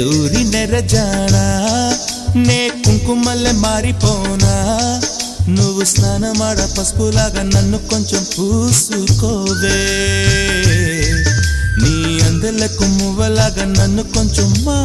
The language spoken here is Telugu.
నెల్లూరి నెరజానా నే కుంకుమల్లె మారిపోనా? నువ్వు స్నానమాడ పసుపులాగా నన్ను కొంచెం పూసుకోవే. నీ అందలకు మువ్వలాగా నన్ను కొంచెం మా